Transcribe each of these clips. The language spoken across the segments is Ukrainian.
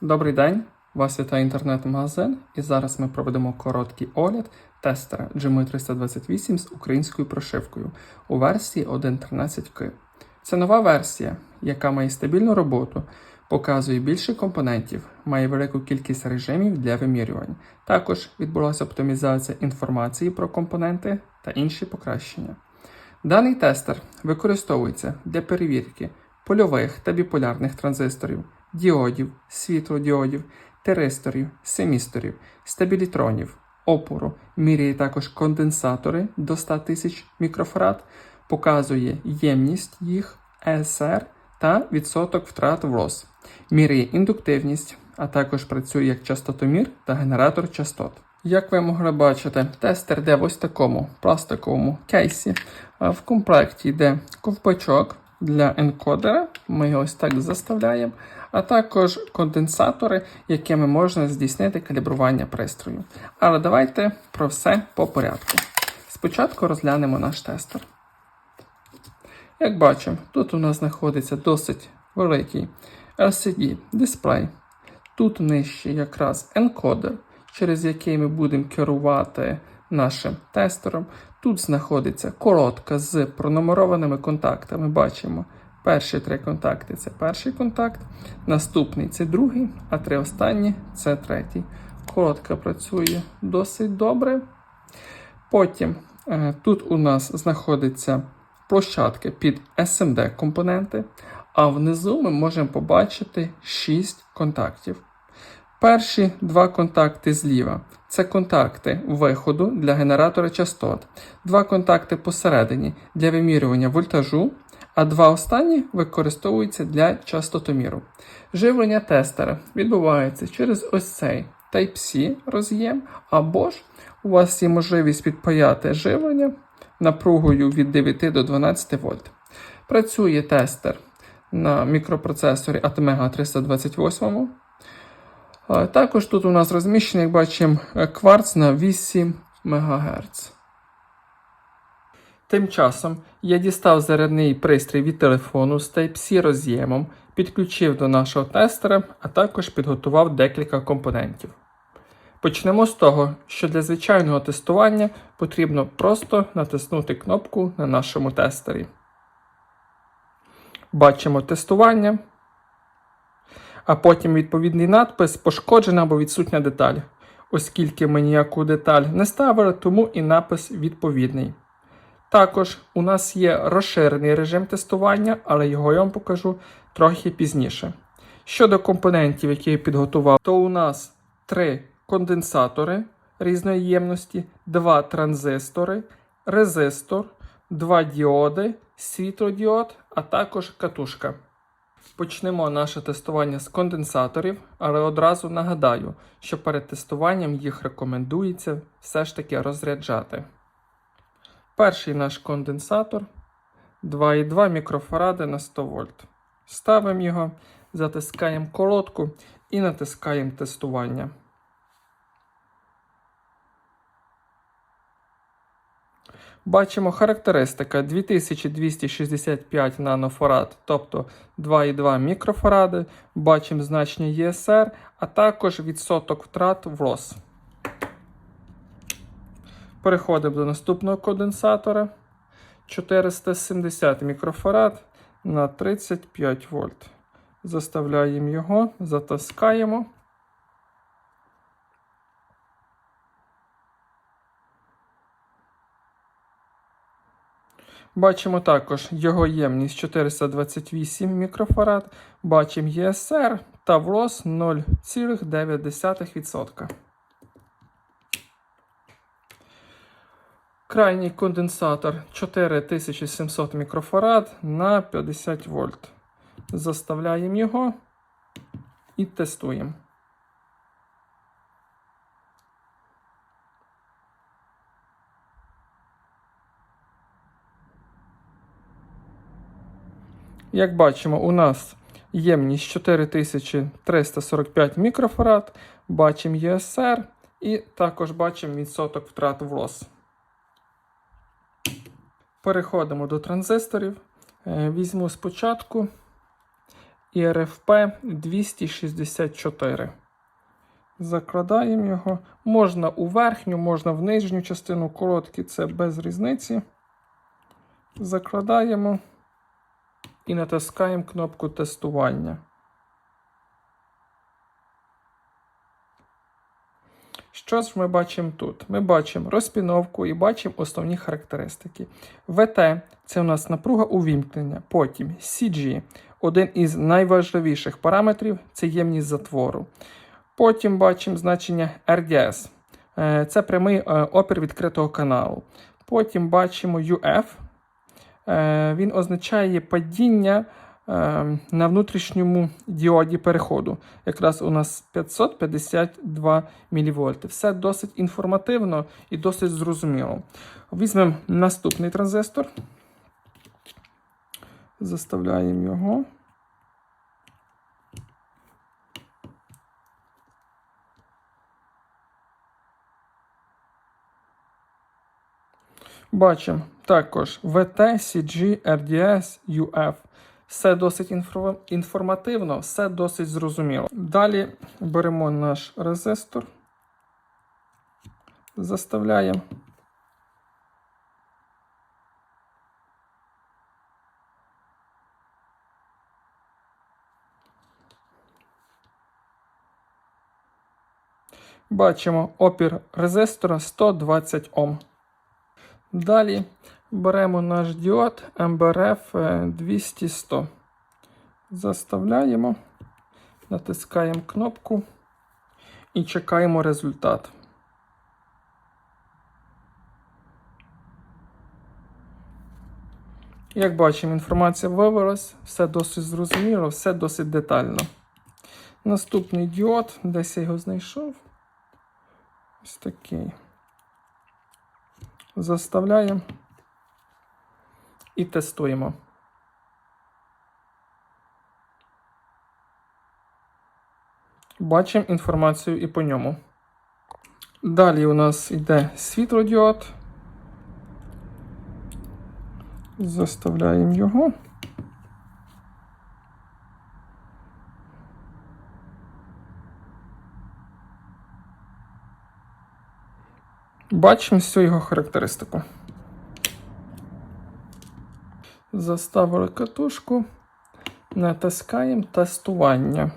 Добрий день! Вас вітає інтернет-магазин, і зараз ми проведемо короткий огляд тестера GMI328 з українською прошивкою у версії 1.13K. Це нова версія, яка має стабільну роботу, показує більше компонентів, має велику кількість режимів для вимірювань. Також відбулася оптимізація інформації про компоненти та інші покращення. Даний тестер використовується для перевірки польових та біполярних транзисторів, діодів, світлодіодів, теристорів, семісторів, стабілітронів, опору, міряє також конденсатори до 100 тисяч мікрофарад, показує ємність їх, ЕСР та відсоток втрат в роз, міряє індуктивність, а також працює як частотомір та генератор частот. Як ви могли бачити, тестер йде в ось такому пластиковому кейсі. В комплекті йде ковпачок для енкодера. Ми його ось так заставляємо, а також конденсатори, якими можна здійснити калібрування пристрою. Але давайте про все по порядку. Спочатку розглянемо наш тестер. Як бачимо, тут у нас знаходиться досить великий LCD дисплей. Тут нижче якраз енкодер, через який ми будемо керувати нашим тестером. Тут знаходиться коротка з пронумерованими контактами. Бачимо, перші три контакти це перший контакт, наступний це другий, а три останні це третій. Коротка працює досить добре. Потім е, тут у нас знаходиться площадки під SMD компоненти, а внизу ми можемо побачити 6 контактів. Перші два контакти зліва це контакти виходу для генератора частот, два контакти посередині для вимірювання вольтажу, а два останні використовуються для частотоміру. Живлення тестера відбувається через ось цей Type-C роз'єм, або ж у вас є можливість підпаяти живлення напругою від 9 до 12 вольт. Працює тестер на мікропроцесорі Atmega 328. Також тут у нас розміщений, як бачимо, кварц на 8 МГц. Тим часом я дістав зарядний пристрій від телефону з Type-C роз'ємом, підключив до нашого тестера, а також підготував декілька компонентів. Почнемо з того, що для звичайного тестування потрібно просто натиснути кнопку на нашому тестері. Бачимо тестування, а потім відповідний надпис пошкоджена або відсутня деталь. Оскільки ми ніяку деталь не ставили, тому і напис відповідний. Також у нас є розширений режим тестування, але його я вам покажу трохи пізніше. Щодо компонентів, які я підготував, то у нас три конденсатори різної ємності, два транзистори, резистор, два діоди, світлодіод, а також катушка. Почнемо наше тестування з конденсаторів, але одразу нагадаю, що перед тестуванням їх рекомендується все ж таки розряджати. Перший наш конденсатор 2,2 мікрофаради на 100 вольт. Ставимо його, затискаємо колодку і натискаємо тестування. Бачимо характеристика 2265 нанофарад, тобто 2,2 мікрофаради. Бачимо значення ЄСР, а також відсоток втрат в РОС. Переходимо до наступного конденсатора. 470 мікрофарад на 35 вольт. Заставляємо його, затаскаємо. Бачимо також його ємність 428 мікрофарад. Бачимо ЄСР та ВРОС 0,9%. Крайній конденсатор 4700 мікрофарад на 50 вольт. Заставляємо його і тестуємо. Як бачимо, у нас ємність 4345 мікрофарад, бачимо ЄСР і також бачимо відсоток втрат в РОС. Переходимо до транзисторів. Е, Візьму спочатку РФП 264. Закладаємо його. Можна у верхню, можна в нижню частину короткі, це без різниці. Закладаємо і натискаємо кнопку тестування. Що ж ми бачимо тут? Ми бачимо розпіновку і бачимо основні характеристики. ВТ це у нас напруга увімкнення. Потім CG, один із найважливіших параметрів це ємність затвору. Потім бачимо значення RDS. Е, Це прямий е, опір відкритого каналу. Потім бачимо UF. Е, Він означає падіння на внутрішньому діоді переходу. Якраз у нас 552 мВ. Все досить інформативно і досить зрозуміло. Візьмемо наступний транзистор. Заставляємо його. Бачимо також VT, CG, RDS, UF. Все досить інформативно, все досить зрозуміло. Далі беремо наш резистор, заставляємо. Бачимо опір резистора 120 Ом. Далі беремо наш діод МБРФ 200-100. Заставляємо, натискаємо кнопку і чекаємо результат. Як бачимо, інформація вивелась, все досить зрозуміло, все досить детально. Наступний діод, десь я його знайшов. Ось такий. Заставляємо і тестуємо. Бачимо інформацію і по ньому. Далі у нас йде світлодіод. Заставляємо його. Бачимо всю його характеристику. Заставили катушку, натискаємо тестування.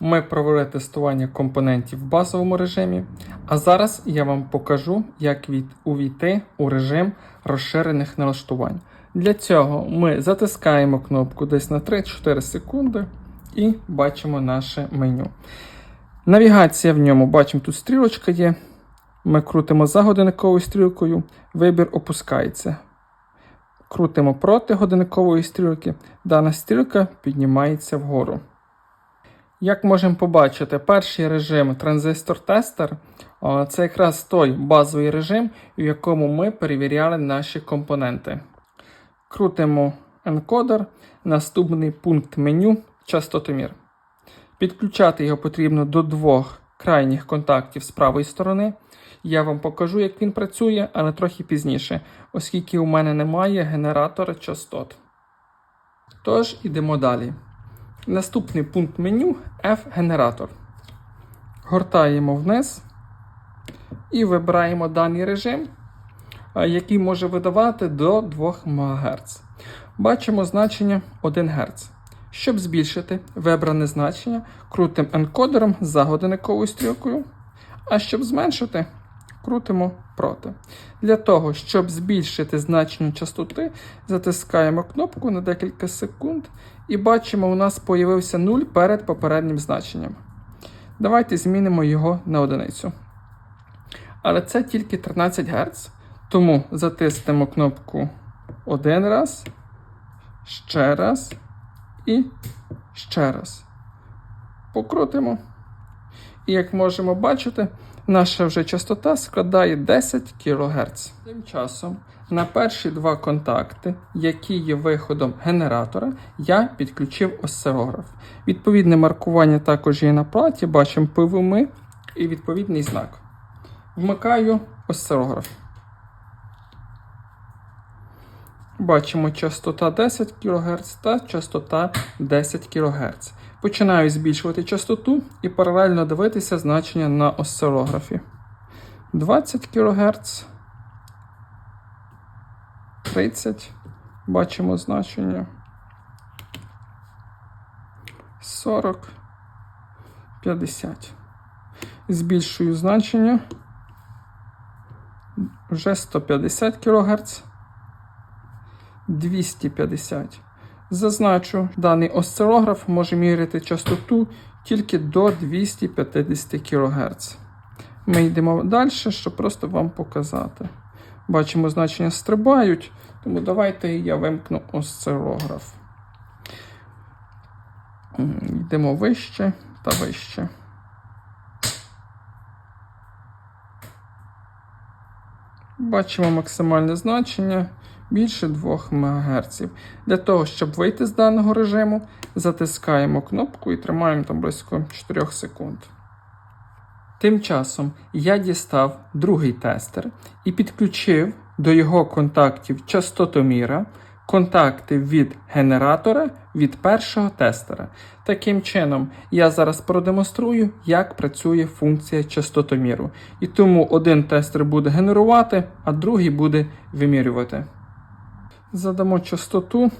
Ми провели тестування компонентів в базовому режимі, а зараз я вам покажу, як увійти у режим розширених налаштувань. Для цього ми затискаємо кнопку десь на 3-4 секунди і бачимо наше меню. Навігація в ньому бачимо, тут стрілочка є. Ми крутимо за годинниковою стрілкою, вибір опускається. Крутимо проти годинникової стрілки, дана стрілка піднімається вгору. Як можемо побачити, перший режим транзистор-тестер це якраз той базовий режим, в якому ми перевіряли наші компоненти. Крутимо енкодер, наступний пункт меню частотомір. Підключати його потрібно до двох крайніх контактів з правої сторони. Я вам покажу, як він працює, але трохи пізніше, оскільки у мене немає генератора частот. Тож, ідемо далі. Наступний пункт меню F-генератор. Гортаємо вниз і вибираємо даний режим, який може видавати до 2 МГц. Бачимо значення 1 Гц. Щоб збільшити вибране значення, крутимо енкодером за годинниковою стрілкою. А щоб зменшити, крутимо проти. Для того, щоб збільшити значення частоти, затискаємо кнопку на декілька секунд і бачимо, у нас з'явився 0 перед попереднім значенням. Давайте змінимо його на одиницю. Але це тільки 13 Гц. Тому затиснемо кнопку один раз, ще раз і ще раз. Покрутимо. І як можемо бачити, наша вже частота складає 10 кГц. Тим часом на перші два контакти, які є виходом генератора, я підключив осцилограф. Відповідне маркування також є на платі, бачимо пивоми і відповідний знак. Вмикаю осцилограф. Бачимо частота 10 кГц та частота 10 кГц. Починаю збільшувати частоту і паралельно дивитися значення на осцилографі. 20 кГц. 30. Бачимо значення. 40. 50. Збільшую значення. Вже 150 кГц. 250. Зазначу, даний осцилограф може міряти частоту тільки до 250 кГц. Ми йдемо далі, щоб просто вам показати. Бачимо, значення стрибають, тому давайте я вимкну осцилограф. Йдемо вище та вище. Бачимо максимальне значення більше 2 МГц. Для того, щоб вийти з даного режиму, затискаємо кнопку і тримаємо там близько 4 секунд. Тим часом я дістав другий тестер і підключив до його контактів частотоміра, контакти від генератора від першого тестера. Таким чином, я зараз продемонструю, як працює функція частотоміру. І тому один тестер буде генерувати, а другий буде вимірювати. Задамо частоту.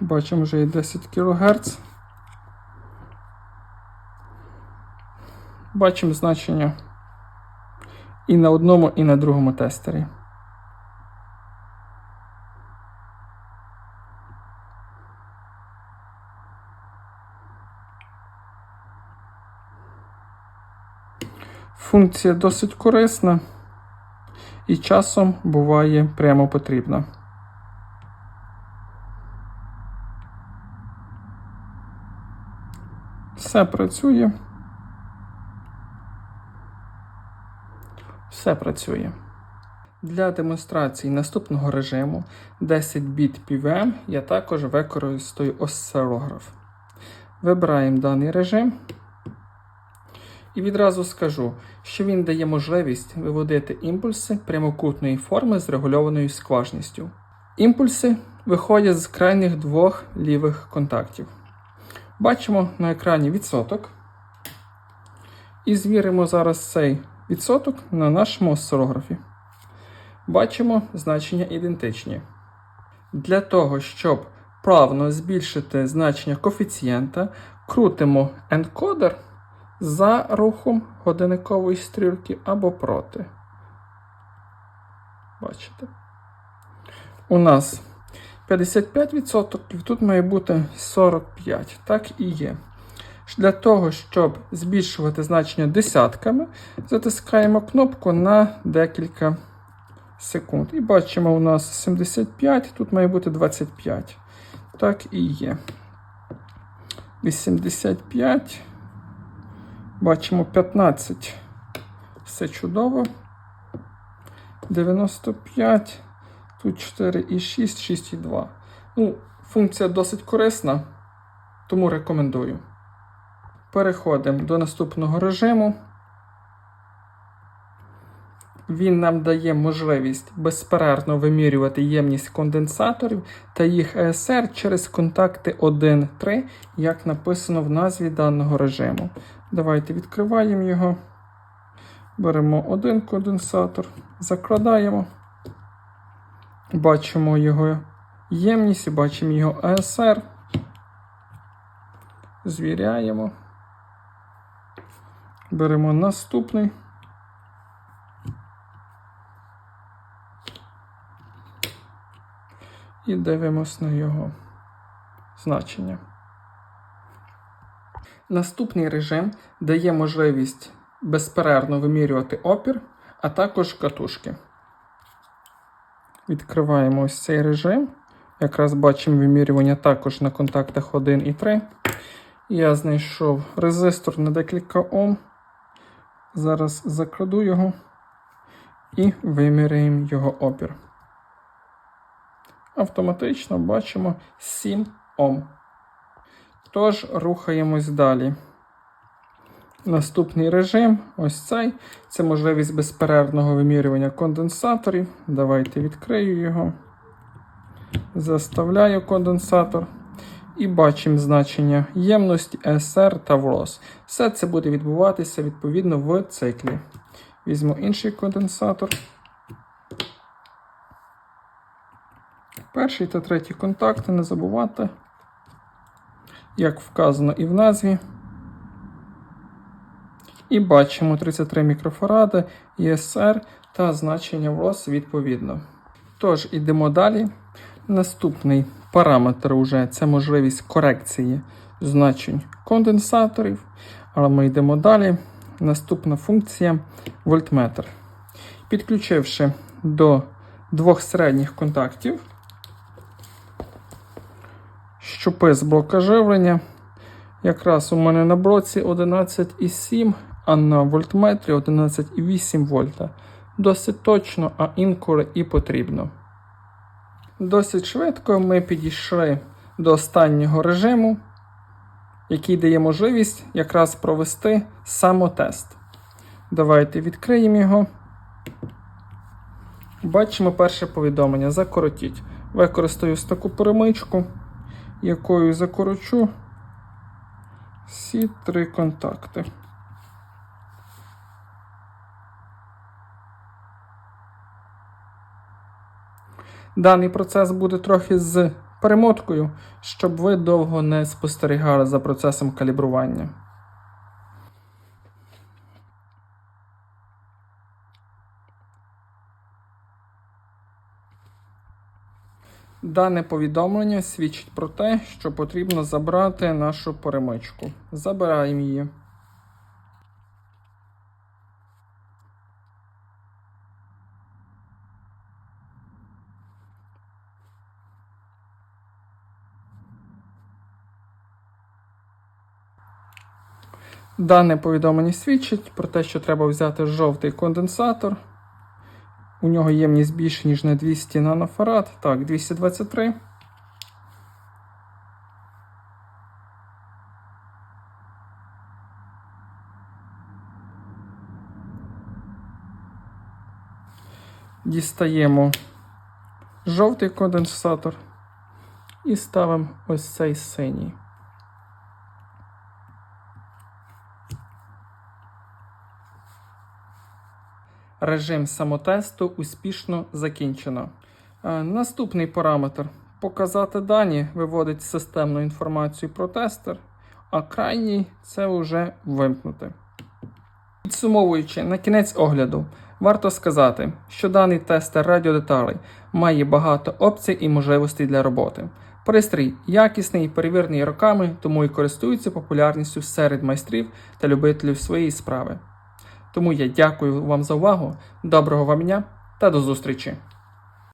Бачимо, вже є 10 кГц. Бачимо значення і на одному, і на другому тестері. Функція досить корисна і часом буває прямо потрібна. Все працює. Все працює. Для демонстрації наступного режиму 10 біт PWM я також використаю осцилограф. Вибираємо даний режим. І відразу скажу, що він дає можливість виводити імпульси прямокутної форми з регульованою скважністю. Імпульси виходять з крайніх двох лівих контактів. Бачимо на екрані відсоток. І звіримо зараз цей відсоток на нашому осцилографі. Бачимо значення ідентичні. Для того, щоб правильно збільшити значення коефіцієнта, крутимо енкодер за рухом годинникової стрілки або проти. Бачите? У нас 55%, тут має бути 45%. Так і є. Для того, щоб збільшувати значення десятками, затискаємо кнопку на декілька секунд. І бачимо, у нас 75, тут має бути 25. Так і є. 85. Бачимо 15. Все чудово. 95. Тут 4,6, 6,2. Ну, функція досить корисна, тому рекомендую. Переходимо до наступного режиму. Він нам дає можливість безперервно вимірювати ємність конденсаторів та їх ESR через контакти 1,3, як написано в назві даного режиму. Давайте відкриваємо його. Беремо один конденсатор, закладаємо. Бачимо його ємність бачимо його ESR. Звіряємо. Беремо наступний. І дивимось на його значення. Наступний режим дає можливість безперервно вимірювати опір, а також катушки. Відкриваємо ось цей режим. Якраз бачимо вимірювання також на контактах 1 і 3. Я знайшов резистор на декілька Ом. Зараз закладу його і виміряємо його опір. автоматично бачимо 7 Ом. Тож, рухаємось далі. Наступний режим ось цей. Це можливість безперервного вимірювання конденсаторів. Давайте відкрию його. Заставляю конденсатор. І бачимо значення ємності, SR та ВРОС. Все це буде відбуватися відповідно в циклі. Візьму інший конденсатор. Перший та третій контакти не забувати, як вказано і в назві. І бачимо 33 мікрофаради, ESR та значення ВРОС відповідно. Тож, ідемо далі. Наступний параметр уже це можливість корекції значень конденсаторів. Але ми йдемо далі. Наступна функція вольтметр. Підключивши до двох середніх контактів щупи з блока живлення. Якраз у мене на блоці 11,7, а на вольтметрі 11,8 вольта. Досить точно, а інколи і потрібно. Досить швидко ми підійшли до останнього режиму, який дає можливість якраз провести самотест. Давайте відкриємо його. Бачимо перше повідомлення. Закоротіть. Використаю таку перемичку, якою закорочу всі три контакти. Даний процес буде трохи з перемоткою, щоб ви довго не спостерігали за процесом калібрування. Дане повідомлення свідчить про те, що потрібно забрати нашу перемичку. Забираємо її. Дане повідомлення свідчить про те, що треба взяти жовтий конденсатор. У нього ємність більше, ніж на 200 нанофарад. Так, 223. Дістаємо жовтий конденсатор і ставимо ось цей синій. Режим самотесту успішно закінчено. Е, Наступний параметр показати дані виводить системну інформацію про тестер, а крайній це вже вимкнути. Підсумовуючи на кінець огляду, варто сказати, що даний тестер радіодеталей має багато опцій і можливостей для роботи. Пристрій якісний і перевірений роками, тому і користується популярністю серед майстрів та любителів своєї справи. Тому я дякую вам за увагу, доброго вам дня та до зустрічі!